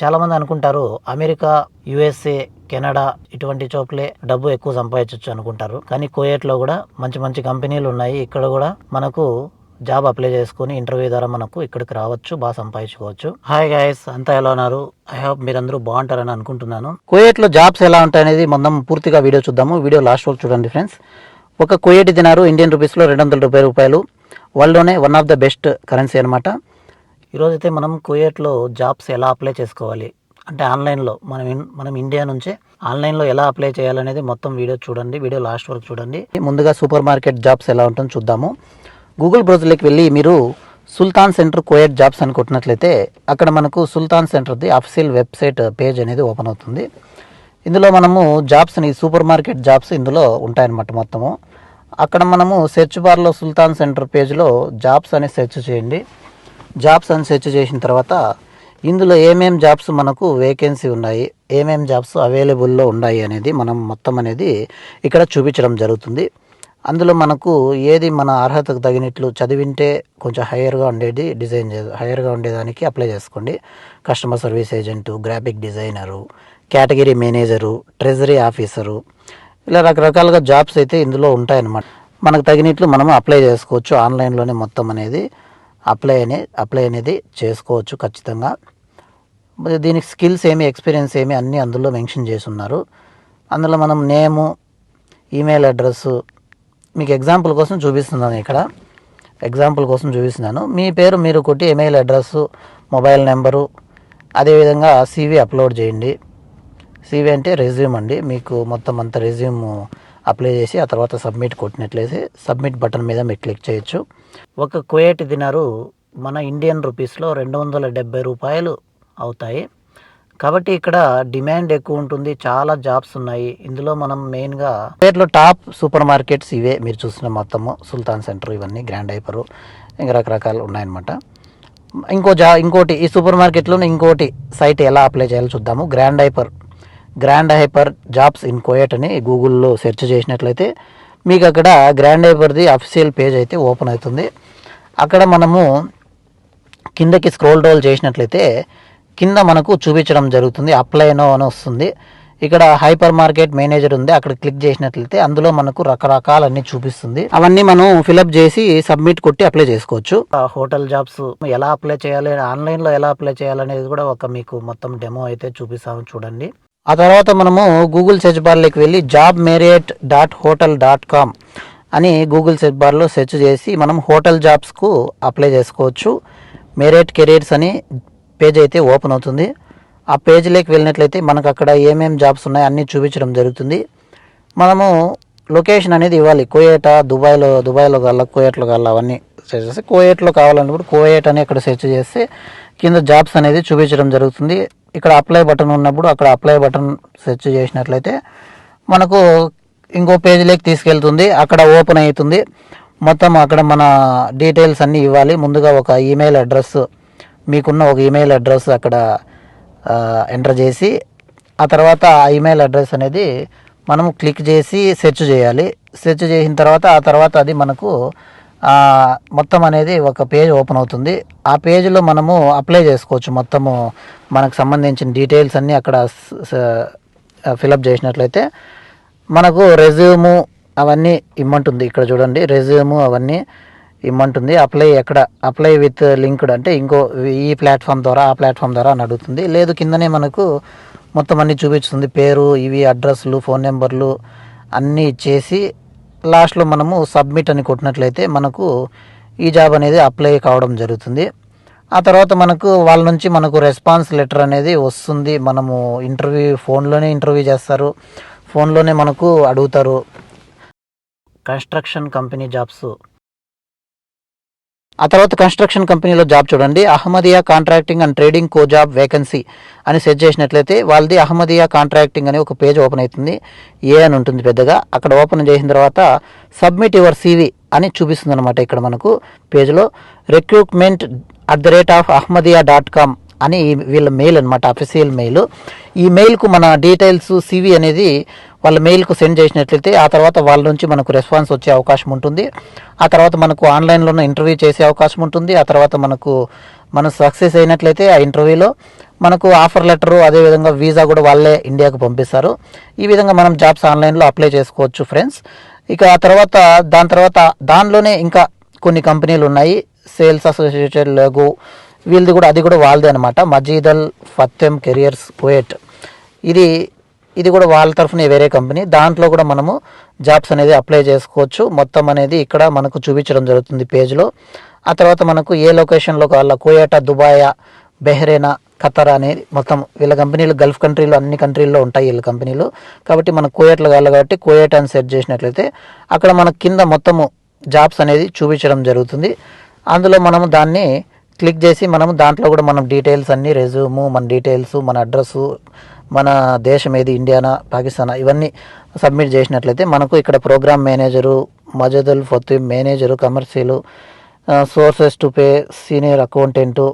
చాలామంది అనుకుంటారు America USA Canada ఇటువంటి చోట్లే డబ్బు ఎక్కువ సంపాదించవచ్చు అనుకుంటారు. కానీ కోయేట్లో కూడా మంచి మంచి కంపెనీలు ఉన్నాయి. ఇక్కడ కూడా మనకు జాబ్ అప్లై చేసుకుని ఇంటర్వ్యూ ద్వారా మనకు ఇక్కడికి రావచ్చు బాగా సంపాదించుకోవచ్చు. హాయ్ గాయస్ అంతా ఎలా ఉన్నారు? ఐ హోప్ మీరందరూ బాగుంటారని అనుకుంటున్నాను. కోయేట్లో జాబ్స్ ఎలా ఉంటాయనేది మనం పూర్తిగా వీడియో చూద్దాము. వీడియో లాస్ట్ వరకు చూడండి ఫ్రెండ్స్ ఒక కోయేటి దినారు ఇండియన్ రూపీస్లో రెండు వందల రూపాయలు. వరల్డ్లోనే one of the best currency అనమాట ఈరోజైతే మనం కుయేట్లో జాబ్స్ ఎలా అప్లై చేసుకోవాలి? అంటే ఆన్లైన్లో మనం మనం ఇండియా నుంచే ఆన్లైన్లో ఎలా అప్లై చేయాలనేది మొత్తం వీడియో చూడండి వీడియో లాస్ట్ వరకు చూడండి. ముందుగా సూపర్ మార్కెట్ జాబ్స్ ఎలా ఉంటుందో చూద్దాము. గూగుల్ బ్రౌజర్లోకి వెళ్ళి మీరు సుల్తాన్ సెంటర్ కోయట్ జాబ్స్ అని కొట్టినట్లయితే అక్కడ మనకు సుల్తాన్ సెంటర్ది అఫీషియల్ వెబ్సైట్ పేజ్ అనేది ఓపెన్ అవుతుంది. ఇందులో మనము జాబ్స్ని సూపర్ మార్కెట్ జాబ్స్ ఇందులో ఉంటాయన్నమాట మొత్తము. అక్కడ మనము సెర్చ్ బార్లో సుల్తాన్ సెంటర్ పేజ్లో జాబ్స్ అని సెర్చ్ చేయండి. జాబ్స్ అని సెర్చ్ చేసిన తర్వాత ఇందులో ఏమేం జాబ్స్ మనకు వేకెన్సీ ఉన్నాయి ఏమేం జాబ్స్ అవైలబుల్లో ఉన్నాయి అనేది మనం మొత్తం అనేది ఇక్కడ చూపించడం జరుగుతుంది. అందులో మనకు ఏది మన అర్హతకు తగినట్లు చదివింటే కొంచెం హయ్యర్గా ఉండేది డిజైన్ చే హయ్యర్గా ఉండేదానికి అప్లై చేసుకోండి. Customer service agent graphic designer category manager treasury officer ఇలా రకరకాలుగా జాబ్స్ అయితే ఇందులో ఉంటాయన్నమాట. మనకు తగినట్లు మనం అప్లై చేసుకోవచ్చు ఆన్లైన్లోనే మొత్తం అనేది. అప్లై అనే అప్లై అనేది చేసుకోవచ్చు ఖచ్చితంగా. దీనికి స్కిల్స్ ఏమి ఎక్స్పీరియన్స్ ఏమి అన్నీ అందులో మెన్షన్ చేసి ఉన్నారు అందులో మనం నేము ఈమెయిల్ అడ్రస్సు మీకు ఎగ్జాంపుల్ కోసం చూపిస్తున్నాను ఇక్కడ. ఎగ్జాంపుల్ కోసం చూపిస్తున్నాను. మీ పేరు మీరు కొట్టి ఈమెయిల్ అడ్రస్సు మొబైల్ నెంబరు అదేవిధంగా సీవీ అప్లోడ్ చేయండి. సీవీ అంటే రెజ్యూమ్ అండి. మీకు మొత్తం అంత రెజ్యూమ్ అప్లై చేసి ఆ తర్వాత సబ్మిట్ కొట్టినట్లయితే సబ్మిట్ బటన్ మీద మీరు క్లిక్ చేయొచ్చు. ఒక కుయేట్ దినారు మన ఇండియన్ రూపీస్లో రెండు వందల డెబ్బై రూపాయలు అవుతాయి. కాబట్టి ఇక్కడ డిమాండ్ ఎక్కువ ఉంటుంది చాలా జాబ్స్ ఉన్నాయి. ఇందులో మనం మెయిన్గా పేర్లో టాప్ సూపర్ మార్కెట్స్ ఇవే మీరు చూసిన మొత్తము సుల్తాన్ సెంటర్ ఇవన్నీ గ్రాండ్ హైపరు ఇంకా రకరకాలు ఉన్నాయన్నమాట. ఇంకో జా ఇంకోటి ఈ సూపర్ మార్కెట్లో ఇంకోటి సైట్ ఎలా అప్లై చేయాలో చూద్దాము. Grand Hyper Grand Hyper jobs in Kuwait అని గూగుల్లో సెర్చ్ చేసినట్లయితే మీకు అక్కడ గ్రాండ్ హైపర్ది అఫీషియల్ పేజ్ అయితే ఓపెన్ అవుతుంది. అక్కడ మనము కిందకి స్క్రోల్ డౌన్ చేసినట్లయితే కింద మనకు చూపించడం జరుగుతుంది. అప్లైనో అని వస్తుంది. ఇక్కడ హైపర్ మార్కెట్ మేనేజర్ ఉంది. అక్కడ క్లిక్ చేసినట్లయితే అందులో మనకు రకరకాలన్నీ చూపిస్తుంది. అవన్నీ మనం ఫిలప్ చేసి సబ్మిట్ కొట్టి అప్లై చేసుకోవచ్చు. హోటల్ జాబ్స్ ఎలా అప్లై చేయాలి ఆన్లైన్లో ఎలా అప్లై చేయాలనేది కూడా ఒక మీకు మొత్తం డెమో అయితే చూపిస్తాము చూడండి. ఆ తర్వాత మనము గూగుల్ సెర్చ్ బార్లోకి వెళ్ళి job Marriott dot hotel dot com అని గూగుల్ సెర్చ్ బార్లో సెర్చ్ చేసి మనం హోటల్ జాబ్స్కు అప్లై చేసుకోవచ్చు. మేరియట్ కెరీర్స్ అని పేజ్ అయితే ఓపెన్ అవుతుంది. ఆ పేజ్లోకి వెళ్ళినట్లయితే మనకు అక్కడ ఏమేం జాబ్స్ ఉన్నాయో అన్నీ చూపించడం జరుగుతుంది. మనము లొకేషన్ అనేది ఇవ్వాలి. కోయేటా దుబాయ్లో దుబాయ్లో కావాలా కోయేట్లో కావాలా అవన్నీ సెర్చ్ చేసి కోయేట్లో కావాలన్నప్పుడు కోయేట్ అని అక్కడ సెర్చ్ చేస్తే కింద జాబ్స్ అనేది చూపించడం జరుగుతుంది. ఇక్కడ అప్లై బటన్ ఉన్నప్పుడు అక్కడ అప్లై బటన్ సెర్చ్ చేసినట్లయితే మనకు ఇంకో పేజీలోకి తీసుకెళ్తుంది అక్కడ ఓపెన్ అవుతుంది. మొత్తం అక్కడ మన డీటెయిల్స్ అన్నీ ఇవ్వాలి. ముందుగా ఒక ఈమెయిల్ అడ్రస్ మీకున్న ఒక ఈమెయిల్ అడ్రస్ అక్కడ ఎంటర్ చేసి ఆ తర్వాత ఆ ఈమెయిల్ అడ్రస్ అనేది మనము క్లిక్ చేసి సెర్చ్ చేయాలి. సెర్చ్ చేసిన తర్వాత ఆ తర్వాత అది మనకు మొత్తం అనేది ఒక పేజ్ ఓపెన్ అవుతుంది. ఆ పేజ్లో మనము అప్లై చేసుకోవచ్చు. మొత్తము మనకు సంబంధించిన డీటెయిల్స్ అన్నీ అక్కడ ఫిలప్ చేసినట్లయితే మనకు రెజ్యూము అవన్నీ ఇమ్మంటుంది. ఇక్కడ చూడండి రెజ్యూము అవన్నీ ఇమ్మంటుంది. అప్లై ఎక్కడ? అప్లై విత్ లింక్డ్ అంటే ఇంకో ఈ ప్లాట్ఫామ్ ద్వారా ఆ ప్లాట్ఫామ్ ద్వారా అని అడుగుతుంది. లేదు కిందనే మనకు మొత్తం అన్నీ చూపిస్తుంది. పేరు ఇవి అడ్రస్లు ఫోన్ నెంబర్లు అన్నీ ఇచ్చేసి లాస్ట్లో మనము సబ్మిట్ అని కొట్టినట్లయితే మనకు ఈ జాబ్ అనేది అప్లై కావడం జరుగుతుంది. ఆ తర్వాత మనకు వాళ్ళ నుంచి మనకు రెస్పాన్స్ లెటర్ అనేది వస్తుంది. మనము ఇంటర్వ్యూ ఫోన్లోనే ఇంటర్వ్యూ చేస్తారు. ఫోన్లోనే మనకు అడుగుతారు. కన్స్ట్రక్షన్ కంపెనీ జాబ్స్ ఆ తర్వాత కన్స్ట్రక్షన్ కంపెనీలో జాబ్ చూడండి. Ahmadiya contracting and trading co job vacancy అని సెర్చ్ చేసినట్లయితే వాళ్ళది అహ్మదియా కాంట్రాక్టింగ్ అని ఒక పేజ్ ఓపెన్ అవుతుంది. ఏ అని ఉంటుంది పెద్దగా. అక్కడ ఓపెన్ చేసిన తర్వాత సబ్మిట్ యువర్ సీవీ అని చూపిస్తుంది అనమాట ఇక్కడ మనకు పేజ్లో. Recruitment at the rate of Ahmadiya dot com అని వీళ్ళ మెయిల్ అనమాట అఫీషియల్ మెయిల్ ఈ మెయిల్కు మన డీటెయిల్స్ సివి అనేది వాళ్ళ మెయిల్కు సెండ్ చేసినట్లయితే ఆ తర్వాత వాళ్ళ నుంచి మనకు రెస్పాన్స్ వచ్చే అవకాశం ఉంటుంది. ఆ తర్వాత మనకు ఆన్లైన్లోనే ఇంటర్వ్యూ చేసే అవకాశం ఉంటుంది. ఆ తర్వాత మనకు మనం సక్సెస్ అయినట్లయితే ఆ ఇంటర్వ్యూలో మనకు ఆఫర్ లెటరు అదేవిధంగా వీసా కూడా వాళ్ళే ఇండియాకు పంపిస్తారు. ఈ విధంగా మనం జాబ్స్ ఆన్లైన్లో అప్లై చేసుకోవచ్చు ఫ్రెండ్స్ ఇక ఆ తర్వాత దాని తర్వాత దానిలోనే ఇంకా కొన్ని కంపెనీలు ఉన్నాయి. సేల్స్ అసోసియేటెడ్ లెగో వీళ్ళది కూడా అది కూడా వాళ్ళదే అనమాట మజీదల్ ఫత్తెం కెరియర్స్ కుయేట్ ఇది ఇది కూడా వాళ్ళ తరఫున వేరే కంపెనీ. దాంట్లో కూడా మనము జాబ్స్ అనేది అప్లై చేసుకోవచ్చు. మొత్తం అనేది ఇక్కడ మనకు చూపించడం జరుగుతుంది పేజ్లో. ఆ తర్వాత మనకు ఏ లొకేషన్లో కావాలా? కోయేటా దుబాయా బెహ్రేనా ఖతర్ అనేది మొత్తం వీళ్ళ కంపెనీలు గల్ఫ్ కంట్రీలో అన్ని కంట్రీల్లో ఉంటాయి వీళ్ళ కంపెనీలు. కాబట్టి మనకు కోయేట్లో కావాలి కాబట్టి కోయేట్ అని సెట్ చేసినట్లయితే అక్కడ మన కింద మొత్తము జాబ్స్ అనేది చూపించడం జరుగుతుంది. అందులో మనము దాన్ని క్లిక్ చేసి మనము దాంట్లో కూడా మనం డీటెయిల్స్ అన్ని రెజ్యూము మన డీటెయిల్స్ మన అడ్రస్సు మన దేశం ఏది ఇండియానా పాకిస్తానా ఇవన్నీ సబ్మిట్ చేసినట్లయితే మనకు ఇక్కడ program manager Majid al Futtaim manager commercial sources to pay senior accountant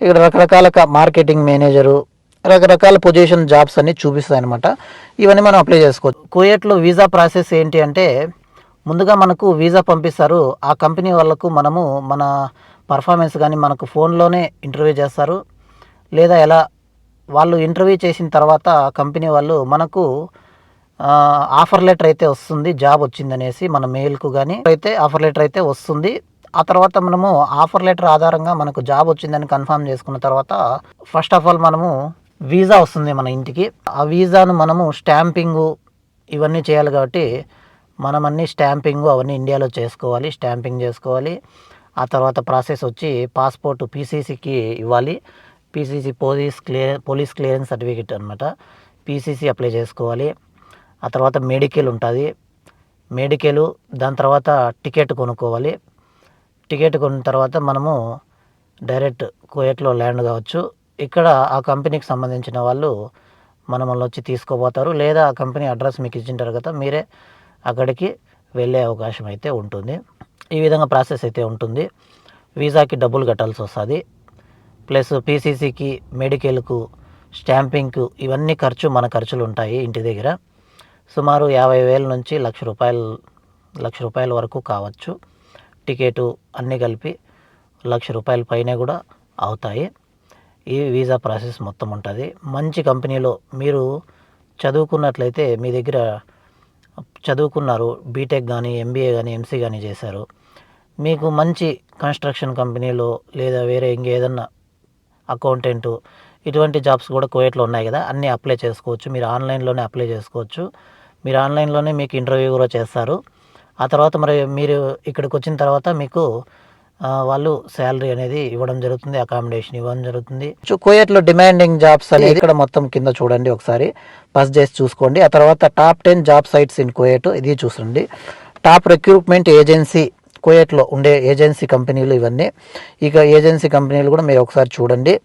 ఇక్కడ రకరకాల మార్కెటింగ్ మేనేజరు రకరకాల పొజిషన్ జాబ్స్ అన్ని చూపిస్తాయి అనమాట ఇవన్నీ మనం అప్లై చేసుకోవచ్చు. కుయేట్లో వీసా ప్రాసెస్ ఏంటి అంటే ముందుగా మనకు వీసా పంపిస్తారు. ఆ కంపెనీ వాళ్ళకు మనము మన పర్ఫార్మెన్స్ కానీ మనకు ఫోన్లోనే ఇంటర్వ్యూ చేస్తారు. లేదా ఎలా వాళ్ళు ఇంటర్వ్యూ చేసిన తర్వాత కంపెనీ వాళ్ళు మనకు ఆఫర్ లెటర్ అయితే వస్తుంది జాబ్ వచ్చిందనేసి మన మెయిల్కు కానీ అయితే ఆఫర్ లెటర్ అయితే వస్తుంది. ఆ తర్వాత మనము ఆఫర్ లెటర్ ఆధారంగా మనకు జాబ్ వచ్చిందని కన్ఫర్మ్ చేసుకున్న తర్వాత ఫస్ట్ ఆఫ్ ఆల్ మనము వీసా వస్తుంది మన ఇంటికి. ఆ వీసాను మనము స్టాంపింగు ఇవన్నీ చేయాలి కాబట్టి మనం అన్ని స్టాంపింగ్ అవన్నీ ఇండియాలో చేసుకోవాలి స్టాంపింగ్ చేసుకోవాలి. ఆ తర్వాత ప్రాసెస్ వచ్చి పాస్పోర్ట్ పీసీసీకి ఇవ్వాలి. PCC police clear police clearance certificate అనమాట పీసీసీ అప్లై చేసుకోవాలి. ఆ తర్వాత మెడికల్ ఉంటుంది. మెడికల్ దాని తర్వాత టికెట్ కొనుక్కోవాలి. టికెట్ కొన్న తర్వాత మనము డైరెక్ట్ కోయట్లో ల్యాండ్ కావచ్చు. ఇక్కడ ఆ కంపెనీకి సంబంధించిన వాళ్ళు మనమల్ని వచ్చి తీసుకోపోతారు. లేదా ఆ కంపెనీ అడ్రస్ మీకు ఇచ్చిన తర్వాత మీరే అక్కడికి వెళ్ళే అవకాశం అయితే ఉంటుంది. ఈ విధంగా ప్రాసెస్ అయితే ఉంటుంది. వీసాకి డబ్బులు కట్టాల్సి వస్తుంది. ప్లస్ పీసీసీకి మెడికల్కు స్టాంపింగ్కు ఇవన్నీ ఖర్చు మన ఖర్చులు ఉంటాయి ఇంటి దగ్గర. సుమారు యాభై వేల నుంచి లక్ష రూపాయలు లక్ష రూపాయల వరకు కావచ్చు. టికెటు అన్నీ కలిపి లక్ష రూపాయల పైనే కూడా అవుతాయి. ఈ వీసా ప్రాసెస్ మొత్తం ఉంటుంది. మంచి కంపెనీలో మీరు చదువుకున్నట్లయితే మీ దగ్గర చదువుకున్నారు బీటెక్ కానీ ఎంబీఏ కానీ ఎంసీ కానీ చేశారు. మీకు మంచి కన్స్ట్రక్షన్ కంపెనీలో లేదా వేరే ఇంకేదన్నా అకౌంటెంట్ ఇటువంటి జాబ్స్ కూడా కోయట్లో ఉన్నాయి కదా అన్నీ అప్లై చేసుకోవచ్చు. మీరు ఆన్లైన్లోనే అప్లై చేసుకోవచ్చు. మీరు ఆన్లైన్లోనే మీకు ఇంటర్వ్యూ కూడా చేస్తారు. ఆ తర్వాత మరి మీరు ఇక్కడికి వచ్చిన తర్వాత మీకు వాళ్ళు శాలరీ అనేది ఇవ్వడం జరుగుతుంది అకామిడేషన్ ఇవ్వడం జరుగుతుంది. కోయట్లో డిమాండింగ్ జాబ్స్ అనేది ఇక్కడ మొత్తం కింద చూడండి ఒకసారి. బస్ చేసి చూసుకోండి. ఆ తర్వాత top ten job sites in Kuwait ఇది చూసండి. టాప్ రిక్రూట్మెంట్ ఏజెన్సీ కోయట్లో ఉండే ఏజెన్సీ కంపెనీలు ఇవన్నీ. ఇక ఏజెన్సీ కంపెనీలు కూడా మీరు ఒకసారి చూడండి.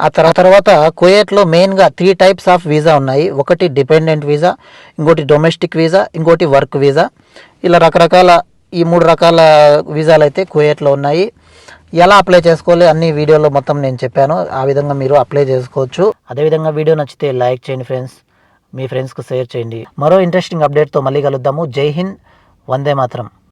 ఆ తర్వాత తర్వాత కుయేట్లో మెయిన్గా త్రీ టైప్స్ ఆఫ్ వీసా ఉన్నాయి. ఒకటి డిపెండెంట్ వీసా ఇంకోటి డొమెస్టిక్ వీసా ఇంకోటి వర్క్ వీసా ఇలా రకరకాల ఈ మూడు రకాల వీసాలు అయితే కుయేట్లో ఉన్నాయి. ఎలా అప్లై చేసుకోవాలి అన్ని వీడియోలో మొత్తం నేను చెప్పాను. ఆ విధంగా మీరు అప్లై చేసుకోవచ్చు. అదేవిధంగా వీడియో నచ్చితే లైక్ చేయండి ఫ్రెండ్స్. మీ ఫ్రెండ్స్కు షేర్ చేయండి. మరో ఇంట్రెస్టింగ్ అప్డేట్తో మళ్ళీ కలుద్దాము. జై హింద్. వందే మాత్రం.